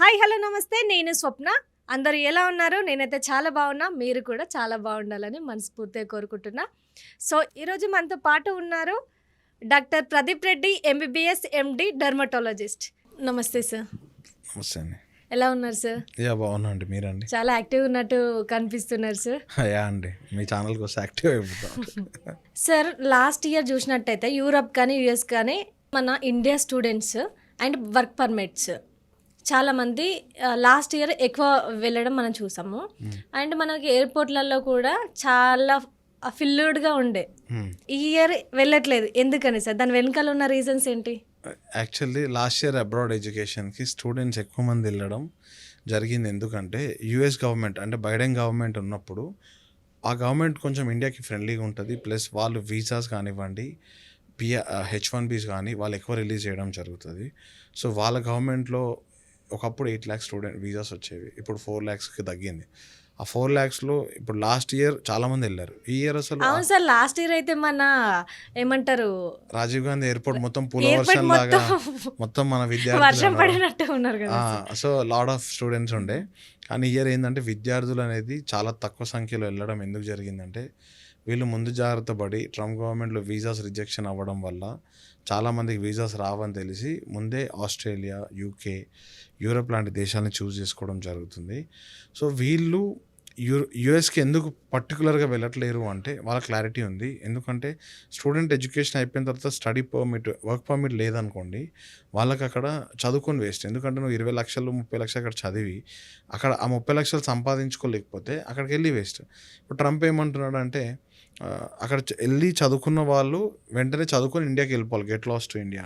Hi hello నమస్తే. నేను స్వప్న. అందరూ ఎలా ఉన్నారు? నేనైతే చాలా బాగున్నా. మీరు కూడా చాలా బాగుండాలని మనస్ఫూర్తిగా కోరుకుంటున్నా. సో ఈరోజు మనతో పాటు ఉన్నారు doctor Pradeep Reddy MBBS MD dermatologist. నమస్తే సార్. నమస్తే అండి. ఎలా ఉన్నారు సార్? యా బాగున్నా అండి. మీరండి? చాలా యాక్టివ్ ఉన్నట్టు కనిపిస్తున్నారు సార్. యా అండి. మీ ఛానల్కి వస్తే యాక్టివ్ అయిపోతాం. సార్ లాస్ట్ ఇయర్ చూసినట్టయితే యూరప్ కానీ యుఎస్ కానీ మన India students and work permits. చాలామంది లాస్ట్ ఇయర్ ఎక్కువ వెళ్ళడం మనం చూసాము. అండ్ మనకి ఎయిర్పోర్ట్లలో కూడా చాలా ఫిల్లుడ్గా ఉండే. Hmm. ఈ ఇయర్ వెళ్ళట్లేదు. ఎందుకని సార్? దాని వెనకాల ఉన్న రీజన్స్ ఏంటి? యాక్చువల్లీ లాస్ట్ ఇయర్ అబ్రాడ్ ఎడ్యుకేషన్కి స్టూడెంట్స్ ఎక్కువ మంది వెళ్ళడం జరిగింది. ఎందుకంటే యుఎస్ గవర్నమెంట్ అంటే బైడెన్ గవర్నమెంట్ ఉన్నప్పుడు ఆ గవర్నమెంట్ కొంచెం ఇండియాకి ఫ్రెండ్లీగా ఉంటుంది. ప్లస్ వాళ్ళు వీసాస్ కానివ్వండి పిఆ హెచ్ వన్ బీస్ కానీ వాళ్ళు ఎక్కువ రిలీజ్ చేయడం జరుగుతుంది. సో వాళ్ళ గవర్నమెంట్లో ఒకప్పుడు ఎయిట్ ల్యాక్స్ స్టూడెంట్ వీసాస్ వచ్చేవి. ఇప్పుడు ఫోర్ ల్యాక్స్కి తగ్గింది. ఆ ఫోర్ ల్యాక్స్లో ఇప్పుడు లాస్ట్ ఇయర్ చాలామంది వెళ్ళారు. ఈ ఇయర్ అసలు అవును సార్ లాస్ట్ ఇయర్ అయితే మన ఏమంటారు? రాజీవ్ గాంధీ ఎయిర్పోర్ట్ మొత్తం పూల వర్షం లాగా మొత్తం మన వర్షం విద్యార్థులు పడినట్టు ఉన్నారు కదా సో లాడ్ ఆఫ్ స్టూడెంట్స్ ఉండే. కానీ ఇయర్ ఏంటంటే విద్యార్థులు అనేది చాలా తక్కువ సంఖ్యలో వెళ్ళడం ఎందుకు జరిగిందంటే వీళ్ళు ముందు జాగ్రత్త పడి ట్రంప్ గవర్నమెంట్లో వీసాస్ రిజెక్షన్ అవ్వడం వల్ల చాలామందికి వీసాస్ రావని తెలిసి ముందే ఆస్ట్రేలియా యూకే యూరప్ లాంటి దేశాలను చూస్ చేసుకోవడం జరుగుతుంది. సో వీళ్ళు యు యుఎస్కి ఎందుకు పర్టికులర్గా వెళ్ళట్లేరు అంటే వాళ్ళ క్లారిటీ ఉంది. ఎందుకంటే స్టూడెంట్ ఎడ్యుకేషన్ అయిపోయిన తర్వాత స్టడీ పర్మిట్ వర్క్ పర్మిట్ లేదనుకోండి వాళ్ళకి అక్కడ చదువుకొని వేస్ట్. ఎందుకంటే నువ్వు ఇరవై లక్షలు ముప్పై లక్షలు అక్కడ చదివి అక్కడ ఆ ముప్పై లక్షలు సంపాదించుకోలేకపోతే అక్కడికి వెళ్ళి వేస్ట్. ఇప్పుడు ట్రంప్ ఏమంటున్నాడు అంటే అక్కడ వెళ్ళి చదువుకున్న వాళ్ళు వెంటనే చదువుకొని ఇండియాకి వెళ్ళిపోవాలి. Get lost to India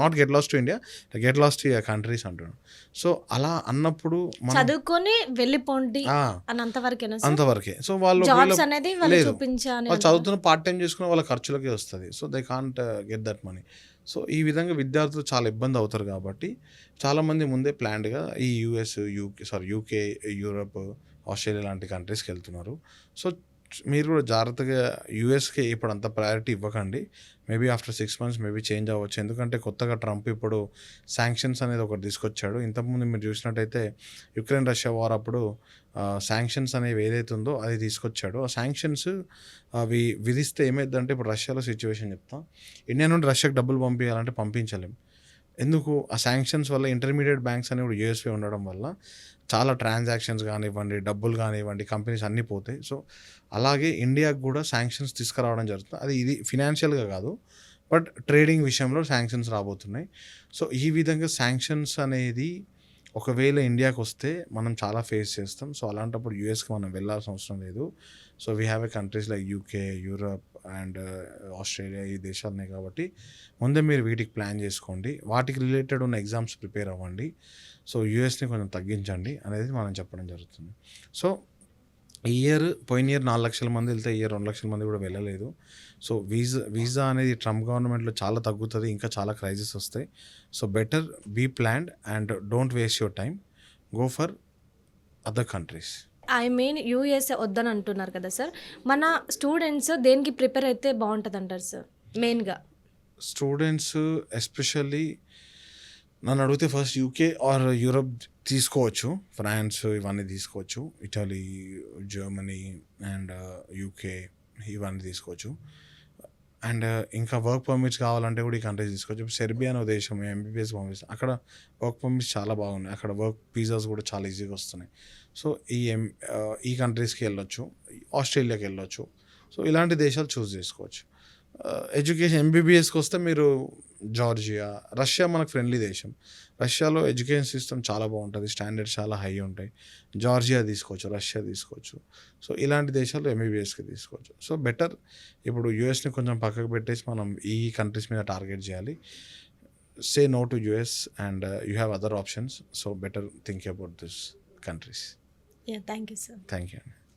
not get lost to India get lost to countries అంటున్నాడు. సో అలా అన్నప్పుడు చదువుకొని వెళ్ళిపోండి అంతవరకే. సో వాళ్ళు వాళ్ళు చదువుతున్న పార్ట్ టైం చేసుకున్న వాళ్ళ ఖర్చులకే వస్తుంది. So they can't get that money so ఈ విధంగా విద్యార్థులు చాలా ఇబ్బంది అవుతారు కాబట్టి చాలామంది ముందే ప్లాన్డ్గా ఈ US UK sorry UK Europe Australia లాంటి కంట్రీస్కి వెళ్తున్నారు. సో మీరు కూడా జాగ్రత్తగా యూఎస్కి ఇప్పుడు అంత ప్రయారిటీ ఇవ్వకండి. Maybe after six months maybe change అవ్వచ్చు. ఎందుకంటే కొత్తగా ట్రంప్ ఇప్పుడు శాంక్షన్స్ అనేది ఒకటి తీసుకొచ్చాడు. ఇంతకుముందు మీరు చూసినట్టయితే యుక్రెయిన్ రష్యా వార్ అప్పుడు శాంక్షన్స్ అనేవి ఏదైతే ఉందో అది తీసుకొచ్చాడు. ఆ శాంక్షన్స్ అవి విధిస్తే ఏమైందంటే ఇప్పుడు రష్యాలో సిచ్యువేషన్ చెప్తాం. ఇండియా నుండి రష్యాకి డబ్బులు పంపించాలంటే పంపించలేం. ఎందుకు? ఆ శాంక్షన్స్ వల్ల ఇంటర్మీడియట్ బ్యాంక్స్ అనేవి కూడా యూఎస్పీ ఉండడం వల్ల చాలా ట్రాన్సాక్షన్స్ కానివ్వండి డబ్బులు కానివ్వండి కంపెనీస్ అన్నీ పోతాయి. సో అలాగే ఇండియాకు కూడా శాంక్షన్స్ తీసుకురావడం జరుగుతుంది. అది ఇది ఫినాన్షియల్గా కాదు బట్ ట్రేడింగ్ విషయంలో శాంక్షన్స్ రాబోతున్నాయి. సో ఈ విధంగా శాంక్షన్స్ అనేది ఒకవేళ ఇండియాకి వస్తే మనం చాలా ఫేస్ చేస్తాం. సో అలాంటప్పుడు యూఎస్కి మనం వెళ్ళాల్సిన అవసరం లేదు. So we have a countries like UK Europe and uh, Australia ఈ దేశాలనే కాబట్టి ముందే మీరు వీటికి ప్లాన్ చేసుకోండి. వాటికి రిలేటెడ్ ఉన్న ఎగ్జామ్స్ ప్రిపేర్ అవ్వండి. సో యూఎస్ని కొంచెం తగ్గించండి అనేది మనం చెప్పడం జరుగుతుంది. సో ఈ ఇయర్ పోయిన ఇయర్ నాలుగు లక్షల మంది వెళ్తే ఇయర్ రెండు లక్షల మంది కూడా వెళ్ళలేదు. సో వీజా వీజా అనేది ట్రంప్ గవర్నమెంట్లో చాలా తగ్గుతుంది. ఇంకా చాలా క్రైసిస్ వస్తాయి. So better be planned and don't waste your time go for other countries. I mean USA వద్దని అంటున్నారు కదా సార్ మన స్టూడెంట్స్ దేనికి ప్రిపేర్ అయితే బాగుంటుంది అంటారు సార్ మెయిన్గా స్టూడెంట్స్ ఎస్పెషల్లీ నన్ను అడిగితే ఫస్ట్ యూకే ఆర్ యూరప్ తీసుకోవచ్చు. ఫ్రాన్స్ ఇవన్నీ తీసుకోవచ్చు. ఇటలీ జర్మనీ అండ్ యూకే ఇవన్నీ తీసుకోవచ్చు. అండ్ ఇంకా వర్క్ పర్మిట్స్ కావాలంటే కూడా ఈ కంట్రీస్ తీసుకోవచ్చు. సెర్బియా అనే దేశం ఎంబీబీఎస్ పంపిస్తాం అక్కడ వర్క్ పర్మిట్స్ చాలా బాగున్నాయి. అక్కడ వర్క్ వీసాస్ కూడా చాలా ఈజీగా వస్తున్నాయి. సో ఈ ఎం ఈ కంట్రీస్కి వెళ్ళొచ్చు. ఆస్ట్రేలియాకి వెళ్ళొచ్చు. సో ఇలాంటి దేశాలు చూస్ చేసుకోవచ్చు. ఎడ్యుకేషన్ ఎంబీబీఎస్కి వస్తే మీరు జార్జియా రష్యా మనకు ఫ్రెండ్లీ దేశం. రష్యాలో ఎడ్యుకేషన్ సిస్టమ్ చాలా బాగుంటుంది స్టాండర్డ్స్ చాలా హై ఉంటాయి. జార్జియా తీసుకోవచ్చు రష్యా తీసుకోవచ్చు. సో ఇలాంటి దేశాలు ఎంబీబీఎస్కి తీసుకోవచ్చు. సో బెటర్ ఇప్పుడు యూఎస్ని కొంచెం పక్కకు పెట్టేసి మనం ఈ కంట్రీస్ మీద టార్గెట్ చేయాలి. Say no to US and you have other options so better think about this countries yeah thank you sir thank you